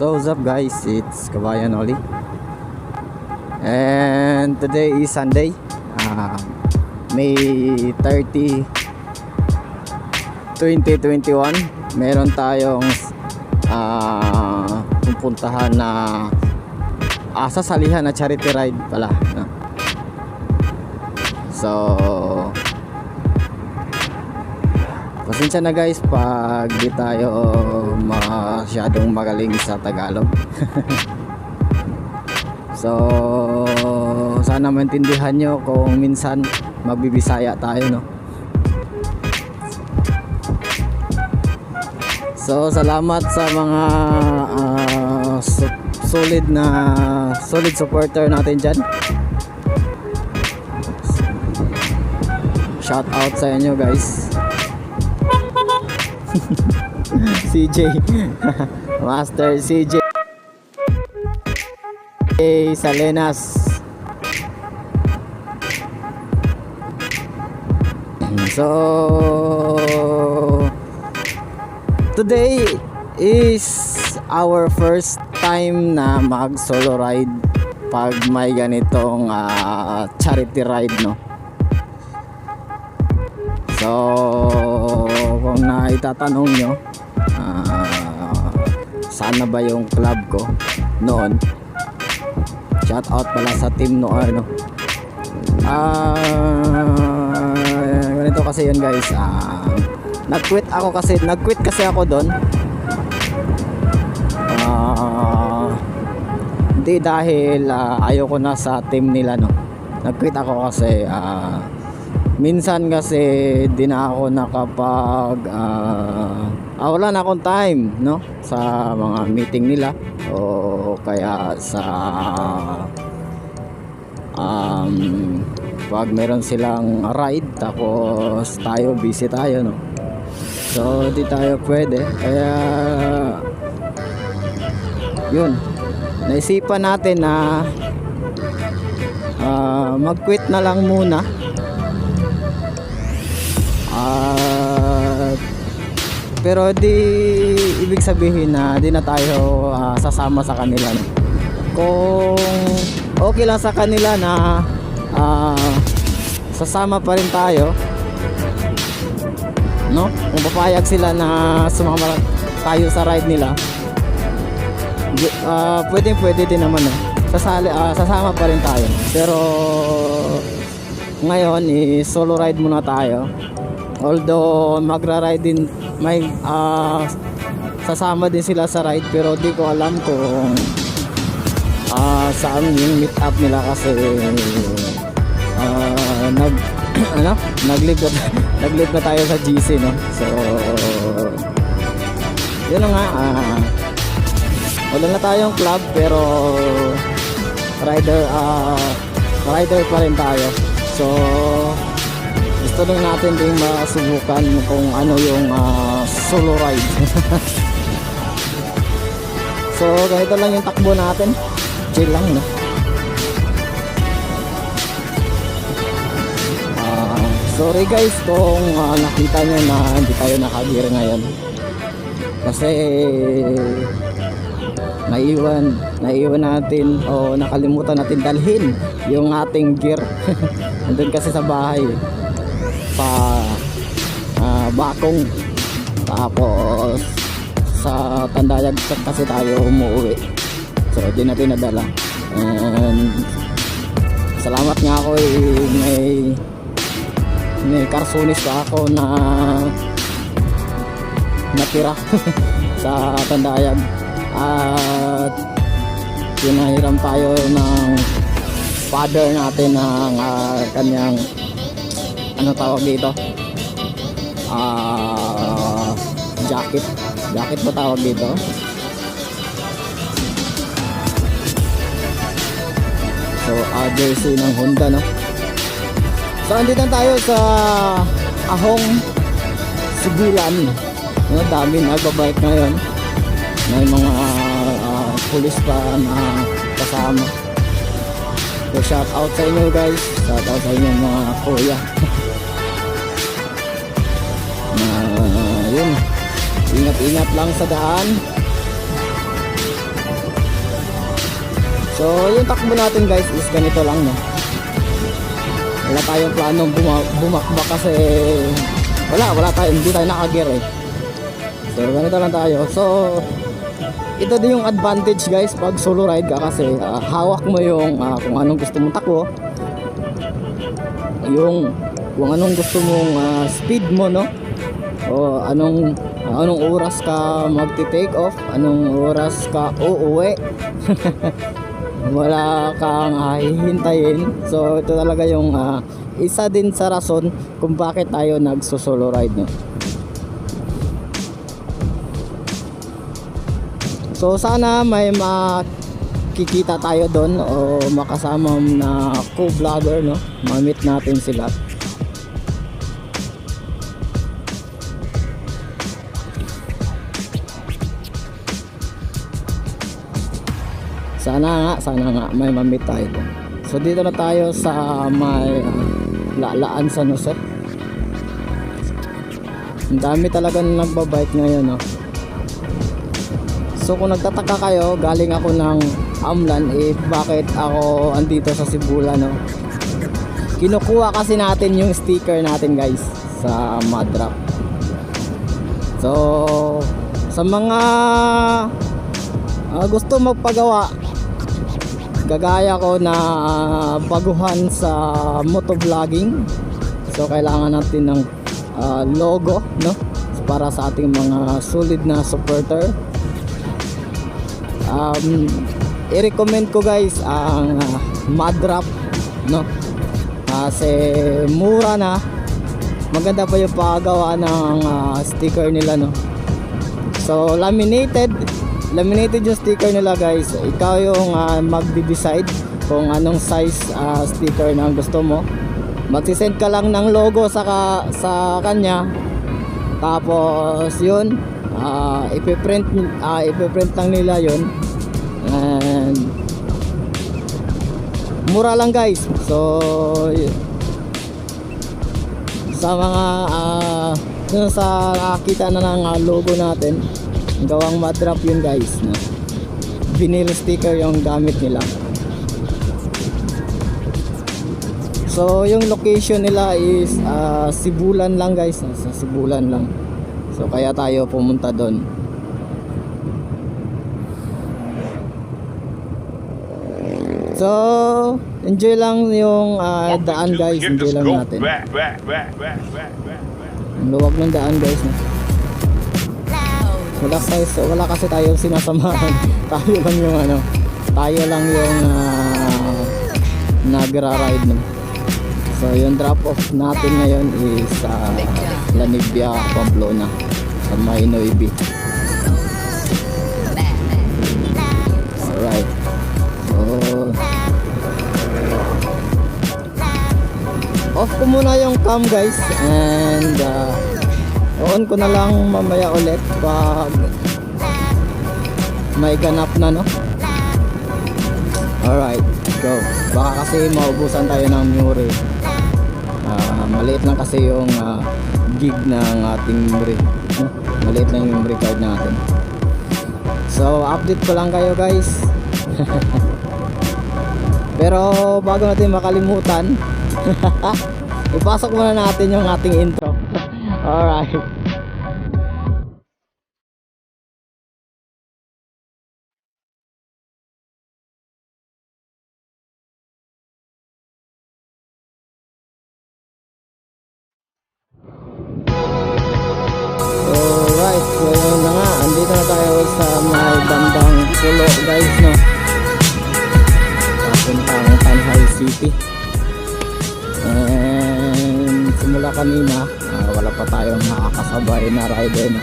So what's up guys, it's Kabayan Oli. And today is Sunday. Uh, May 30 2021 Meron tayong uh, pupuntahan na ah, sasalihan na charity ride pala no? So Pasensya na guys pag di tayo masyadong magaling sa Tagalog. so, sana maintindihan nyo kung minsan magbibisaya tayo, no? So, salamat sa mga su- solid na solid supporter natin dyan. Shout out sa inyo guys. CJ Master CJ Salenas So Today is our first time na mag solo ride pag may ganitong ah, charity ride no? So, kung naitatanong nyo, ah, sana ba yung club ko noon? Shout out pala sa team no ano. Ah, ganito kasi yun guys. Ah, nag-quit ako kasi, nag-quit kasi ako doon. Ah, hindi dahil ah, ayoko na sa team nila no. Nag-quit ako kasi ah, minsan kasi di na ako nakapag ah, ah, wala na akong time no? Sa mga meeting nila o kaya sa um, pag meron silang ride tapos tayo busy tayo no? So di tayo pwede. Kaya yun. Naisipan natin na ah, mag-quit na lang muna at pero di ibig sabihin na di na tayo ah, sasama sa kanila kung okay lang sa kanila na ah, sasama pa rin tayo no? Kung papayag sila na sumama tayo sa ride nila di- ah, pwede pwede din naman no? Sasali, ah, sasama pa rin tayo. Pero ngayon is solo ride muna tayo although magra-ride din may ah, sasama din sila sa ride pero di ko alam kung ah, saan yung meet up nila kasi ah, nag ano nag-live na, nag-live na tayo sa GC no? So yun nga ah, wala na tayong club pero rider ah, rider pa rin tayo. So lang natin din masubukan kung ano yung ah, solo ride. So ganito lang yung takbo natin. Chill lang no? Ah, sorry guys kung ah, nakita nyo na hindi tayo nakagear ngayon. Kasi naiwan naiwan natin o nakalimutan natin dalhin yung ating gear. Andun kasi sa bahay sa ah, Bakong. Tapos sa Tandayag kasi tayo umuwi. So di natin nadala and salamat nga ako eh, may may karsunis pa ako na natira sa Tandayag. At pinahiram tayo ng father natin ng ah, kanyang ano tawag dito? Ah jacket. Jacket ba tawag dito? So jersey ng Honda no? So andito tayo sa Ahong Sibulan. No, dami nagbabike ngayon may mga ah, pulis pa na kasama. So shout out sa inyo guys. Shout out sa inyo mga kuya. Ingat-ingat lang sa daan. So, yung takbo natin guys is ganito lang no. Wala tayong planong buma- bumakbak kasi wala, wala tayo, hindi tayo nakagear eh. So, ganito lang tayo. So, ito din yung advantage guys pag solo ride ka kasi ah, hawak mo yung ah, kung anong gusto mong takbo. Yung kung anong gusto mong ah, speed mo no. O anong anong oras ka magti-take off, anong oras ka uuwi. wala kang hihintayin. So ito talaga yung ah, isa din sa rason kung bakit tayo nagso-solo ride no. So sana may makikita tayo doon o makasama na co-vlogger no. Ma-meet natin sila. Sana nga, sana nga may mamit tayo. So dito na tayo sa may ah, lalaan sa Jose. Ang dami talaga na nagbabike ngayon, no. So kung nagtataka kayo, galing ako ng Amlan, eh bakit ako andito sa Sibula, no? Kinukuha kasi natin yung sticker natin, guys, sa Madrap. So, sa mga ah, gusto magpagawa, gagaya ko na ah, baguhan sa motovlogging. So kailangan natin ng ah, logo no? Para sa ating mga solid na supporter. Um, i-recommend ko guys ang uh, Madrap no? Kasi mura na. Maganda pa yung paggawa ng ah, sticker nila no? So laminated laminated yung sticker nila guys. Ikaw yung uh, magde-decide kung anong size ah, sticker na gusto mo. Magsisend ka lang ng logo sa, ka, sa kanya. Tapos yun uh, ipiprint uh, ipiprint lang nila yun. And mura lang guys. So yun. sa mga ah, dun sa nakakita na ng ah, logo natin gawang matrap yun guys no? vinyl sticker yung gamit nila. So yung location nila is ah, Sibulan lang guys no? sa Sibulan lang. So kaya tayo pumunta doon so enjoy lang yung ah, daan guys. enjoy lang natin. Ang luwag ng daan guys no? Wala tayo wala kasi tayong sinasamahan. Tayo lang yung ano tayo lang yung uh, nagra-ride no? so yung drop off natin ngayon is sa Lanibia, Pamplona sa Mainoibi alright. So off ko muna yung cam guys. And uh, on ko na lang mamaya ulit pag may ganap na no? Alright go. Baka kasi maubusan tayo ng Muri. Ah, maliit lang kasi yung ah, gig ng ating Muri maliit lang yung memory card natin. So update ko lang kayo guys. Pero bago natin makalimutan ipasok muna natin yung ating intro alright pulo guys no? Papuntang Tanhay City. And simula kanina, wala pa tayong nakakasabay na rider no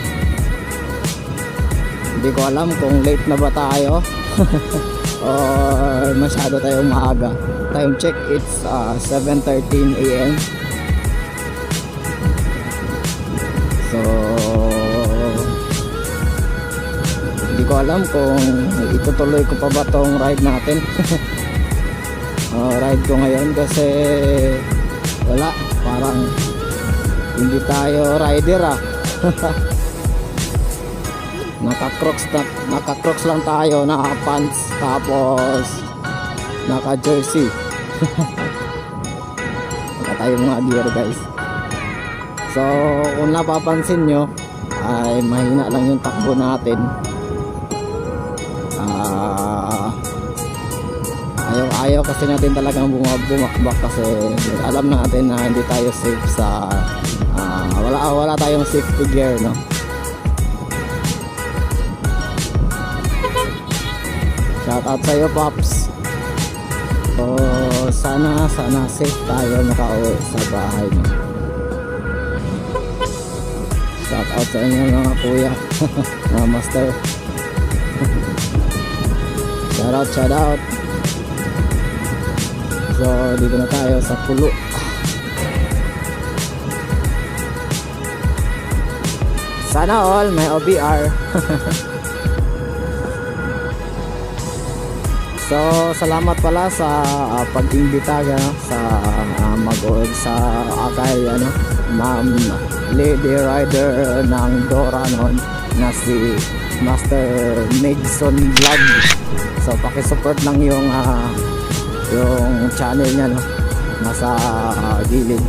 Hindi ko alam kung late na ba tayo or masyado tayong maaga Time check, it's uh, 7.13 a.m. So hindi ko alam kung itutuloy ko pa ba tong ride natin. oh, ride ko ngayon kasi wala, parang hindi tayo rider ah. naka-crocs na, naka-crocs lang tayo, naka-pants tapos naka-jersey. Wala tayong mga gear guys. So, kung napapansin nyo, ay mahina lang yung takbo natin. Ayaw ayaw kasi natin talagang buma- bumakbak kasi alam natin na hindi tayo safe sa ah, wala wala tayong safety gear no? Shout out sa iyo pops. So sana sana safe tayo makauwi sa bahay no shout out sa inyo mga kuya mga master. Shout out shout out So, dito na tayo sa pulo. Sana all may OBR. so, salamat pala sa uh, pag-imbita no, sa uh, mag sa uh, kay ano, Ma'am Lady Rider ng Dora noon na si Master Megson Vlog. So, paki-support lang yung ah, yung channel niya no? Nasa uh, gilid.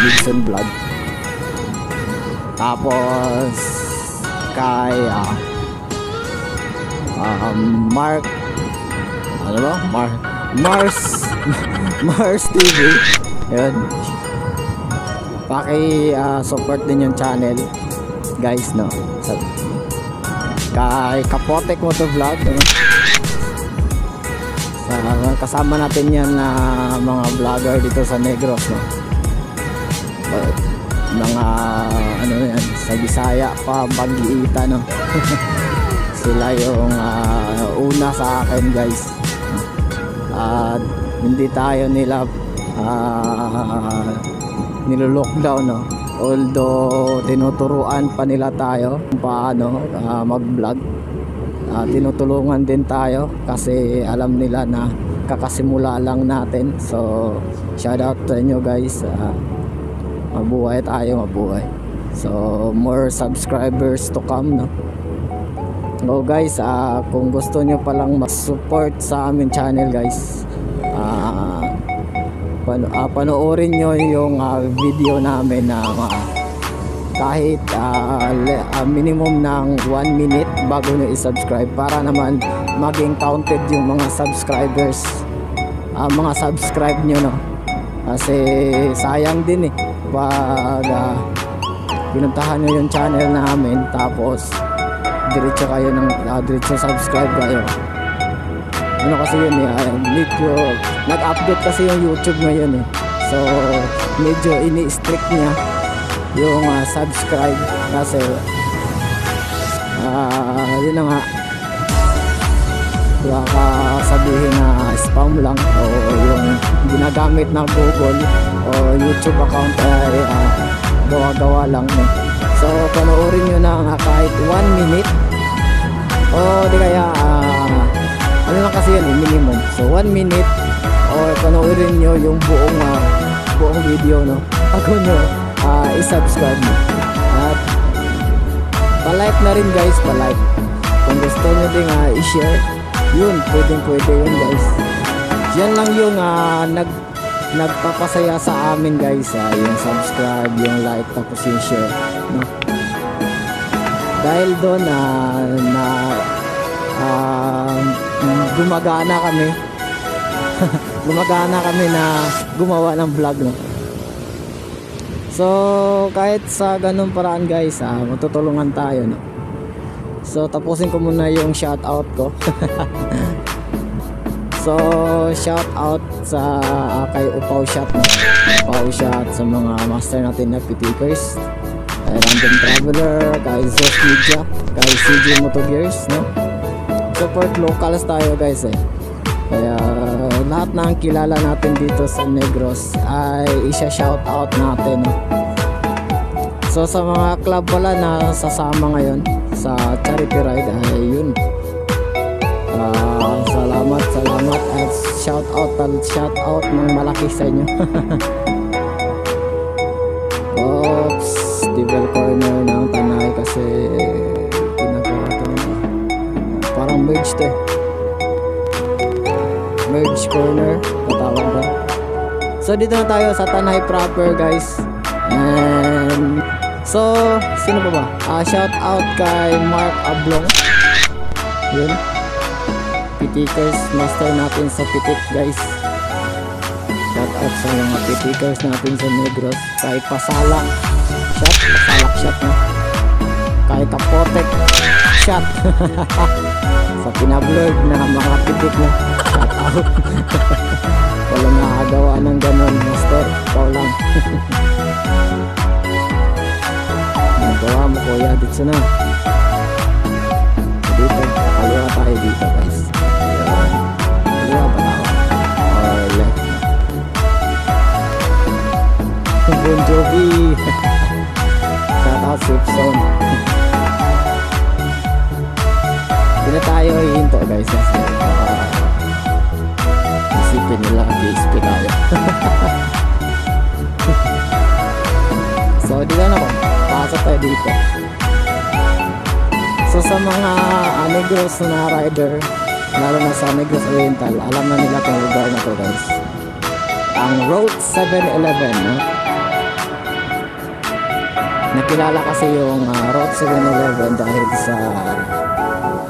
Yun Vlog tapos kay ah, um, Mark ano ba? Mar Mars Mars TV yun paki ah, support din yung channel guys no? Kay Kapotek Moto Vlog ano? Ah, kasama natin yan na mga vlogger dito sa Negros no. Uh, mga ano yan sa Bisaya pa Bagiita no. Sila yung ah, una sa akin guys. At hindi tayo nila uh, nilo-lockdown no. Although tinuturuan pa nila tayo paano ah, mag-vlog Ah, tinutulungan din tayo kasi alam nila na kakasimula lang natin. So shout out to inyo guys. Ah, mabuhay tayo mabuhay. So more subscribers to come no? So guys, ah, kung gusto nyo palang mag-support sa aming channel guys, ah, pan- ah, panoorin nyo yung ah, video namin na ah, kahit ah, le- ah, minimum ng 1 minute bago nyo i-subscribe para naman maging counted yung mga subscribers ah, mga subscribe nyo no? Kasi sayang din eh pag ah, pinuntahan nyo yung channel namin tapos diretso kayo ng ah, diretso subscribe kayo. Ano kasi yun eh ah, medyo nag-update kasi yung YouTube ngayon eh. So medyo ini-strict niya yung ah, subscribe kasi ah yun na nga. Baka sabihin na spam lang o yung ginagamit na Google o YouTube account ay ah, gawa-gawa lang. No? so panoorin nyo na nga kahit 1 minute. O di kaya ah, ano lang kasi yun eh, minimum. So 1 minute. Or panoorin nyo yung buong ah, buong video no? Bago nyo ah, i-subscribe mo. At palike na rin guys palike. Kung gusto nyo din ah, i-share yun pwedeng pwede yun guys. Yan lang yung ah, nag nagpapasaya sa amin guys ah, yung subscribe yung like tapos yung share no? dahil doon na na ah, gumagana kami. Gumagana kami na gumawa ng vlog no So, kahit sa ganung paraan guys, ah, matutulungan tayo, no? So, tapusin ko muna yung shout out ko. so, shout out sa ah, kay Upaw Shot, no? Upaw Shot sa mga master natin na pitikers. Kay Random Traveler, kay Zeus Media, kay CJ Motogears, no? Support locals tayo guys, eh. Kaya lahat ng kilala natin dito sa Negros ay isa-shout out natin. So sa mga club pala na sasama ngayon sa charity ride ay yun. Ah, salamat, salamat at shout out at shout out ng malaki sa inyo. dito na tayo sa Tanay proper guys. And so sino pa ba? Ah, shout out kay Mark Ablong. Yun. Pitikers master natin sa pitik guys. Shout out sa mga pitikers natin sa Negros. Kay Pasala. Shot pasalak shot na kay Kapotek. Shot. Sa pinablog na mga pitik na shout out walang nakagawa ng ganon master ikaw lang. Nagawa mo kuya. Dito na. Dito kaliwa tayo dito guys. Kaliwa ba tao or left Bon Jovi. Shout out safe zone. Hindi na tayo hihinto guys. Kasi baka isipin nila PSP tayo so dito na po pasok tayo dito. So sa mga uh, Negros na rider lalo na sa Negros Oriental alam na nila itong lugar na to guys. Ang Road 711 no? nakilala kasi yung uh, Road 711 dahil sa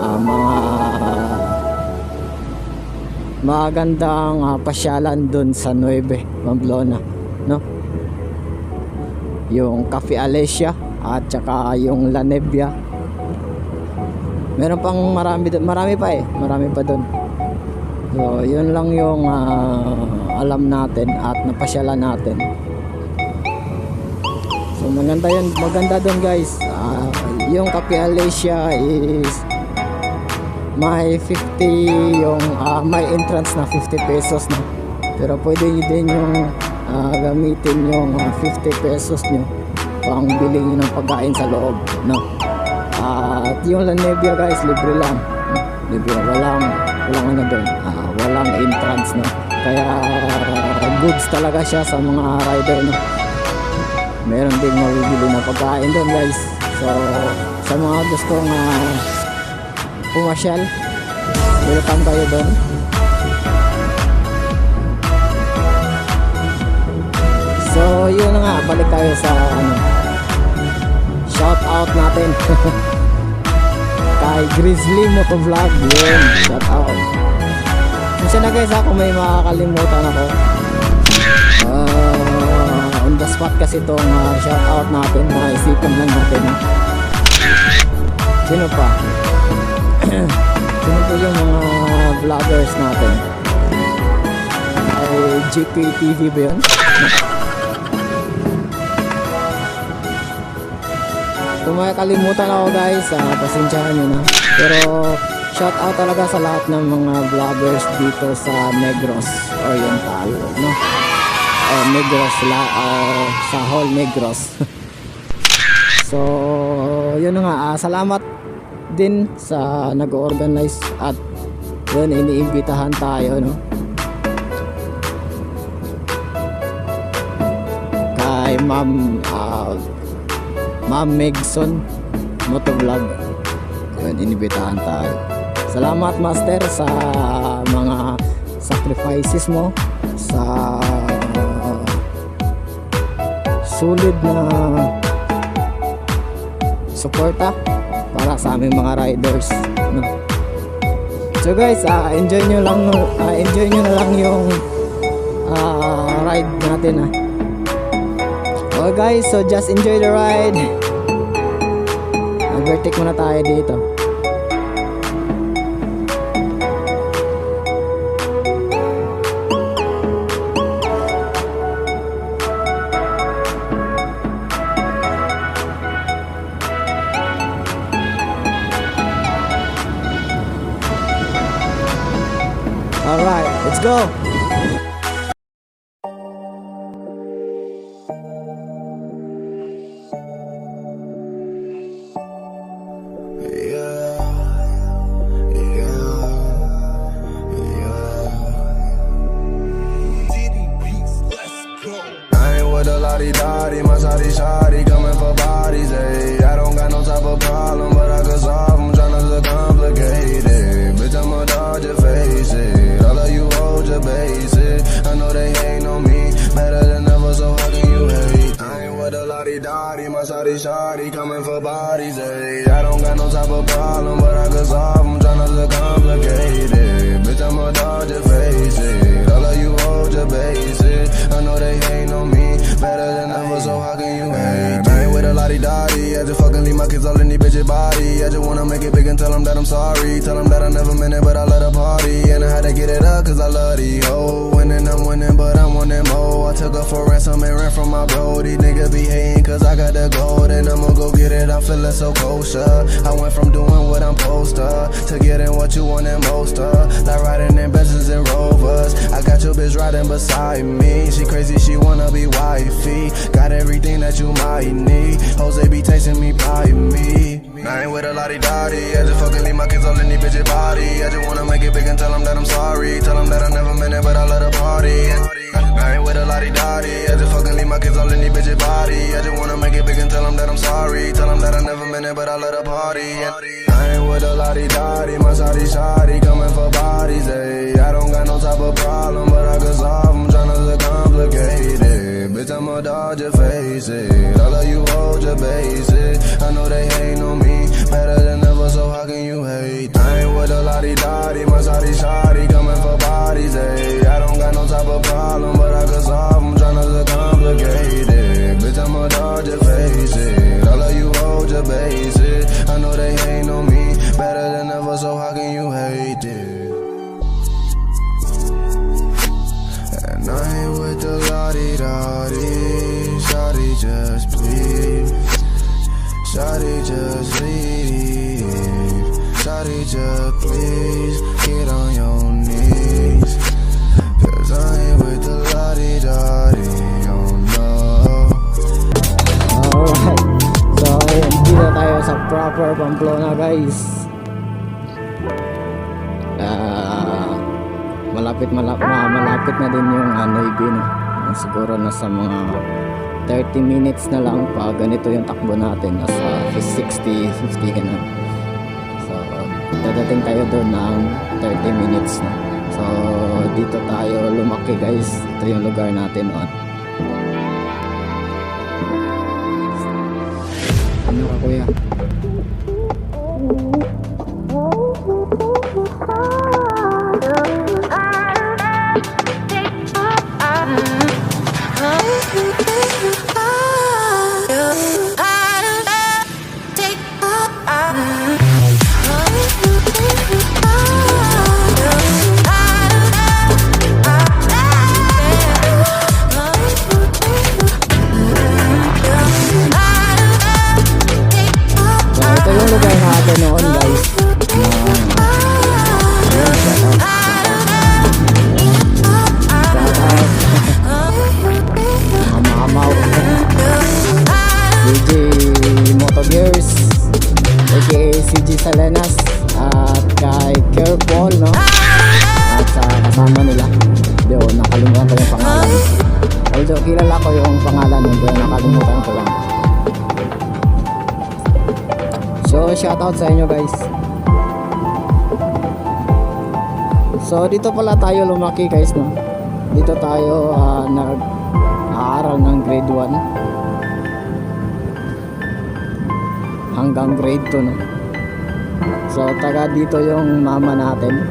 ah, mga magandang ah, pasyalan dun sa 9 Pamplona no? Yung Cafe Alesia at saka yung La Nebbia meron pang marami dun- marami pa eh. Marami pa doon so yun lang yung ah, alam natin at napasyalan natin. So maganda yun maganda doon guys. Ah, yung Cafe Alesia is may 50 yung ah, may entrance na 50 pesos na. Pero pwede din yung ah, gamitin yung ah, 50 pesos nyo pang bili nyo ng pagkain sa loob no? At yung La guys libre lang. No? libre walang walang ano doon. Ah, walang entrance no? Kaya ah, goods talaga siya sa mga rider no? Meron din mabibili na pagkain doon guys. So sa mga gustong ah, pumasyal. Welcome kayo doon. So yun nga. Balik tayo sa ano shout out natin. Kay Grizzly Motovlog. Yun shout out. Kasi na guys ako may makakalimutan ako. Ah, on the spot kasi itong uh, shout out natin. Naisipan lang natin. No? sino pa po yung mga vloggers natin ay GPTV ba yun? Kung may kalimutan ako guys, uh, pasensyahan nyo na. Pero shout out talaga sa lahat ng mga vloggers dito sa Negros Oriental, no? O Negros la, uh, sa Hall Negros. so, yun nga, ah, salamat din sa nag-organize at yun, iniimbitahan tayo, no? Kay Ma'am ah, Ma'am Megson Motovlog. Yun, inibitahan tayo. Salamat Master sa mga sacrifices mo sa sulit na suporta para sa aming mga riders. No? So guys, ah, enjoy nyo lang ah, enjoy nyo na lang yung ah, ride natin ah. Okay guys, so just enjoy the ride. Overtake muna tayo dito. Go! I'm sorry. Tell them that I never meant it, but I let a party. And I had to get it up, cause I love these hoes. Winning, I'm winning, but I'm winning more. I took her for ransom and ran from my bro. These niggas be hating, cause I got the gold. And I'ma go get it, I'm feeling so kosher. I went from doing what I'm supposed to, getting what you want and most of. Like riding in Benzes and Rovers. I got your bitch riding beside me. She crazy, she wanna be wifey. Got everything that you might need. Jose be tasting me, pie me. I ain't with a lottie dottie. I just fucking leave my kids all in these bitches' body. I just wanna make it big and tell them that I'm sorry. Tell them that I never meant it, but I let her party. I ain't with a lottie dottie. I just fucking leave my kids all in these bitches' body. I just wanna make it big and tell them that I'm sorry. Tell them that I never meant it, but I let her party. I ain't with a lottie dottie. My shawty shawty coming for bodies. Ay. I don't got no type of problem, but I could solve 'em. Tryna look complicated. Bitch, I'm a dog, just face it. All of you hold your basic. I know they ain't on me. Better than ever, so how can you hate? I ain't with a lottie dottie. My shawty shawty coming for bodies. Ay. I don't got no type of problem, but I could solve 'em. Tryna look complicated. Bitch, I'm a dog, just face it. All you hold your basic. I know they ain't on me. Better than ever, so how can you hate it? And I ain't with the lottie dottie. Shawty just please. Shawty just leave. Shawty just please get on your knees. Cause I ain't with the lottie dottie. Oh no. Alright. So, ayun, dito tayo sa proper Pamplona, guys. Ah, malapit malapit malapit na din yung ano ibin. Siguro nasa mga 30 minutes na lang pa ganito yung takbo natin nasa 60 50 ganun. So, dadating tayo doon ng 30 minutes na. So, dito tayo lumaki guys. Ito yung lugar natin. Oh. Ano ka kuya? So, dito pala tayo lumaki guys, no? Dito tayo ah, nag-aaral ng grade 1 hanggang grade 2, no? So, taga dito yung mama natin.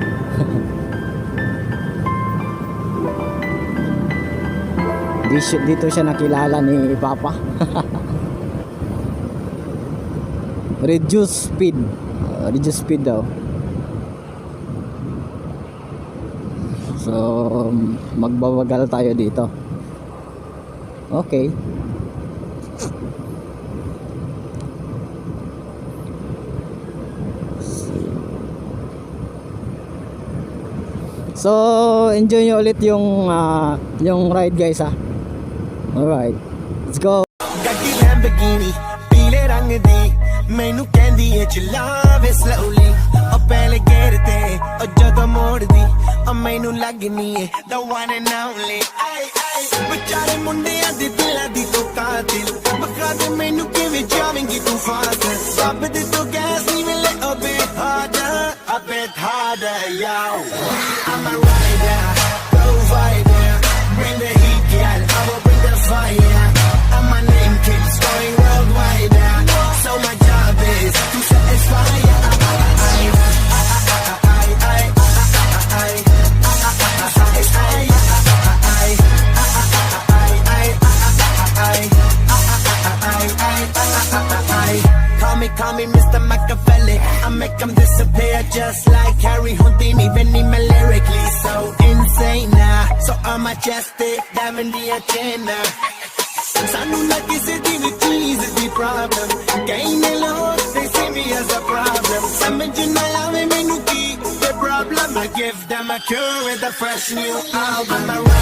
Dito, dito siya nakilala ni Papa. reduce speed Uh, reduce speed daw So, magbabagal tayo dito. Okay. So, enjoy nyo ulit yung uh, yung ride guys ha. Alright. Let's go. Got the Lamborghini, pile rang di, mainu candy it's love is love. ਮੈਨੂੰ ਲੱਗਨੀ ਏ, the one and only ਆਈ ਆਈ। ਵਿਚਾਰੇ ਮੁੰਡਿਆਂ ਦੀ ਦਿਲਾਂ ਦੀ ਤੂੰ ਕਾਤਿਲ। ਬਖਾ ਦੇ ਮੈਨੂੰ ਕਿਵੇਂ ਜਾਵੇਂਗੀ ਤੂੰ ਫਾਸਲ So I'm majestic, diamond the agenda. ਸਾਨੂੰ ਨਾ ਕਿਸੇ ਦੀ ਵੀ ਚੀਜ਼ ਦੀ ਪ੍ਰੋਬਲਮ ਕਈ ਨੇ ਲੋਕ they see me as a problem ਸਮਝ ਨਾ ਆਵੇ ਮੈਨੂੰ ਕੀ the problem I give them a cure with a fresh new album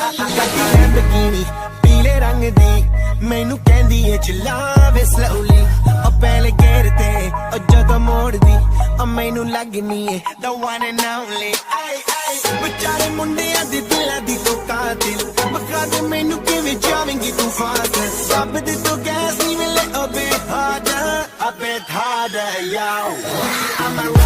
ਗੱਡੀ ਲੈਂਬਰਗਿਨੀ ਪੀਲੇ ਰੰਗ ਦੀ, ਮੈਨੂੰ ਕਹਿੰਦੀ ਏ ਚਲਾਵੇ ਸਲੋਲੀ ਉਹ ਪਹਿਲੇ ਗੇਰ ਤੇ, ਉਹ ਜਦੋਂ ਮੋੜਦੀ, ਉਹ ਮੈਨੂੰ ਲੱਗਨੀ ਏ, the one and only. ਆਈ ਆਈ। ਵਿਚਾਰੇ ਮੁੰਡਿਆਂ ਦੀ ਦਿਲਾਂ ਦੀ ਤੂੰ ਕਾਤਿਲ। ਬਖਾ ਦੇ ਮੈਨੂੰ ਕਿਵੇਂ ਜਾਵੇਂਗੀ ਤੂੰ ਫਾਸਟ ਸਭ ਦੀ ਤੂੰ ਗੈਸ ਨਹੀਂ ਮਿਲੇ a bit harder a bit I'm a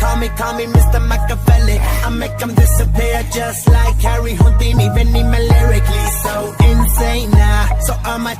Call me, call me Mr. Machiavelli. I make them disappear just like Harry Houdini. Even in my lyrically so insane now. So I'm a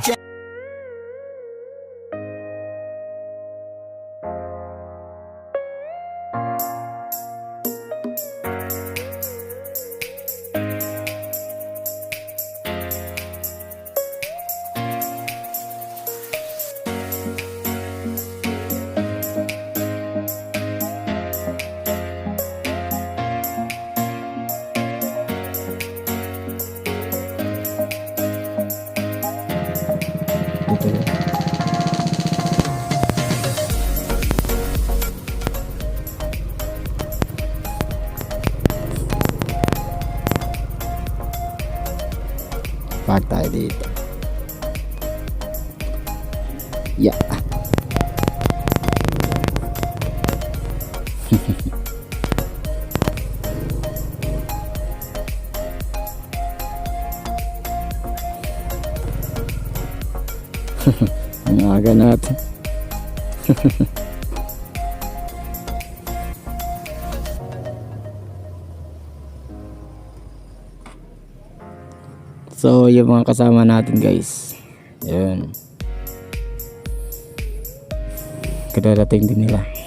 aga natin. so, yung mga kasama natin guys. Yun. Kadadating din nila.